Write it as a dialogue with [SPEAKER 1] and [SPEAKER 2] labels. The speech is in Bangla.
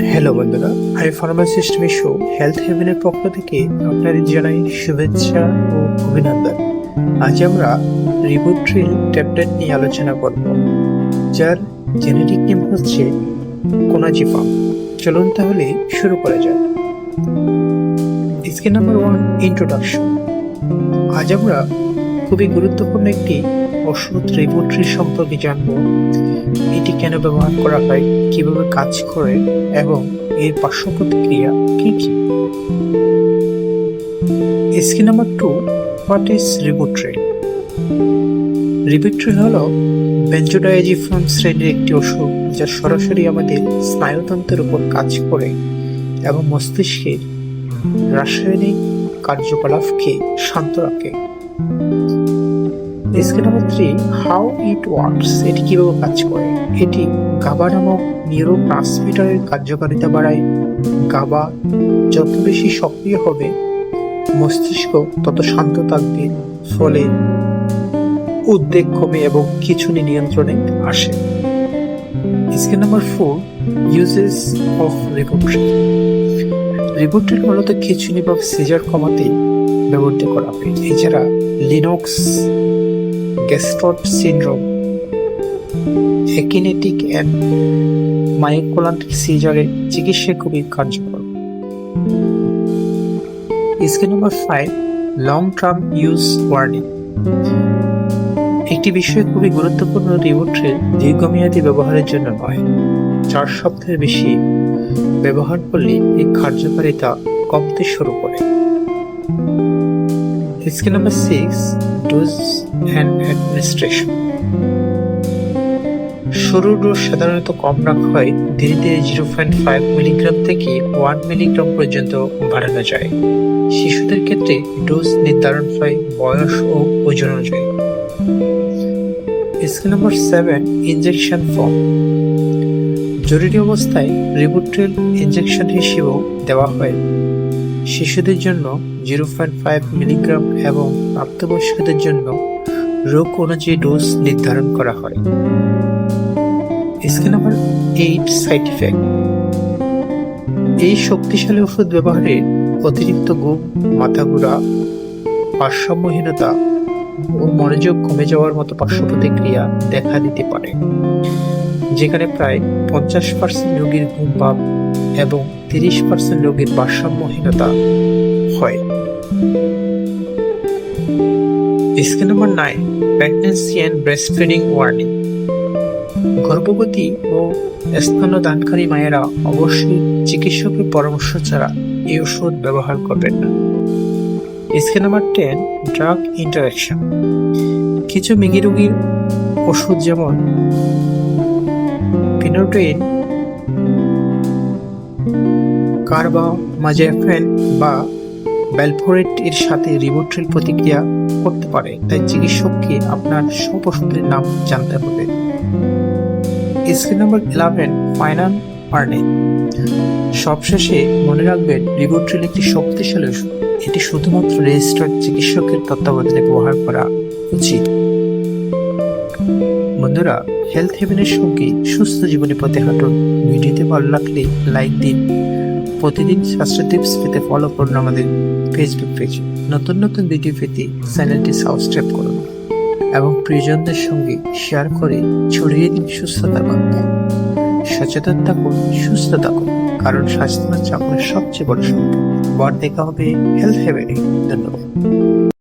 [SPEAKER 1] হ্যালো বন্ধুরা। আমি ফার্মাসিস্ট মিশু হেলথ হেভেনের পক্ষ থেকে আপনাদের জানাই শুভেচ্ছা ও অভিনন্দন। আজ আমরা রিবোট্রিল ট্যাবলেট নিয়ে আলোচনা করব, যার জেনেটিক নেম হচ্ছে কোনাজিপাম চলুন তাহলে শুরু করা যাক। স্কিন নাম্বার ওয়ান ইন্ট্রোডাকশন আজ আমরা খুবই গুরুত্বপূর্ণ একটি ওষুধ রিবোট্রি সম্পর্কে জানব। এটি কেন ব্যবহার করা হয়, কীভাবে কাজ করে, এবং এর পার্শ্ব প্রতিক্রিয়া কি কি? Screen number two, what is Rivotril Rivotril হল বেঞ্জোডায়াজিফাম শ্রেণির একটি ওষুধ যা সরাসরি আমাদের স্নায়ুতন্ত্রের উপর কাজ করে এবং মস্তিষ্কের রাসায়নিক কার্যকলাপকে শান্ত রাখে। Screen number three how it works এটি কীভাবে কাজ করে? এটি গাবা নামক নিউরো ট্রান্সমিটারের কার্যকারিতা বাড়ায়। গাবা যত বেশি সক্রিয় হবে, মস্তিষ্ক তত শান্ত থাকবে ফলে উদ্বেগ কমে এবং খিঁচুনি নিয়ন্ত্রণে আসে। Screen number four uses of Rivotril Rivotril মূলত খিঁচুনি বা সিজার কমাতে ব্যবহৃত করা হয়। এছাড়া Lennox Gastaut syndrome akinetic and myoclonic সিজারের চিকিৎসা খুবই কার্যকর। Screen number five long term use warning একটি বিষয় খুবই গুরুত্বপূর্ণ রিবোট্রিল দীর্ঘমেয়াদী ব্যবহারের জন্য নয়, চার সপ্তাহের বেশি ব্যবহার করলে এই কার্যকারিতা কমতে শুরু করে। Screen number six dose and administration শুরুর ডোজ সাধারণত কম রাখা হয়, ধীরে ধীরে জিরো পয়েন্ট ফাইভ মিলিগ্রাম থেকে ওয়ান মিলিগ্রাম পর্যন্ত বাড়ানো যায়। শিশুদের ক্ষেত্রে ডোজ নির্ধারণ হয় বয়স ও ওজন অনুযায়ী। Screen number seven injection form জরুরি অবস্থায় রিবুট্রিল ইনজেকশন হিসেবেও দেওয়া হয়। শিশুদের জন্য জিরো পয়েন্ট ফাইভ মিলিগ্রাম এবং প্রাপ্তবয়স্কদের জন্য রোগ অনুযায়ী ডোজ নির্ধারণ করা হয়। Number eight, side effect. এই শক্তিশালী ওষুধ ব্যবহারে অতিরিক্ত ঘুম মাথা ঘোরা ভারসাম্যহীনতা ও মনোযোগ কমে যাওয়ার মতো পার্শ্ব প্রতিক্রিয়া দেখা দিতে পারে, যেখানে প্রায় পঞ্চাশ পার্সেন্ট রোগীর ঘুম ভাব এবং তিরিশ পার্সেন্ট রোগীর ভারসাম্যহীনতা হয়। Screen number nine pregnancy and breastfeeding warning গর্ভবতী ও স্তন্যদানকারী মায়েরা অবশ্যই চিকিৎসকের পরামর্শ ছাড়া এই ওষুধ ব্যবহার করবেন না। Screen number ten drug interaction কিছু মিগি রোগীর ওষুধ যেমন পিনোটেইন কার্বামাজেফেন বা ব্যালফোরেট এর সাথে রিবোট্রিল প্রতিক্রিয়া করতে পারে, তাই চিকিৎসককে আপনার সব নাম জানতে হবে। Screen number eleven final warning সবশেষে মনে রাখবেন রিবোট্রিল একটি শক্তিশালী ওষুধ। এটি শুধুমাত্র রেজিস্টার্ড চিকিৎসকের তত্ত্বাবধানে ব্যবহার করা উচিত। বন্ধুরা, হেলথ হেভেনের সঙ্গে সুস্থ জীবনী পথে হাঁটুন। ভিডিওতে ভালো লাগলে লাইক দিন। প্রতিদিন স্বাস্থ্য টিপস পেতে ফলো করুন আমাদের ফেসবুক পেজ নতুন নতুন ভিডিও পেতে চ্যানেলটি সাবস্ক্রাইব করুন এবং প্রিয়জনদের সঙ্গে শেয়ার করে ছড়িয়ে দিন সুস্থতার বার্তা। সচেতন থাকুন, সুস্থ থাকুন, কারণ স্বাস্থ্য হচ্ছে আপনার সবচেয়ে বড় সম্পদ। বর দেখা হবে হেলথ হেভেনে ধন্যবাদ।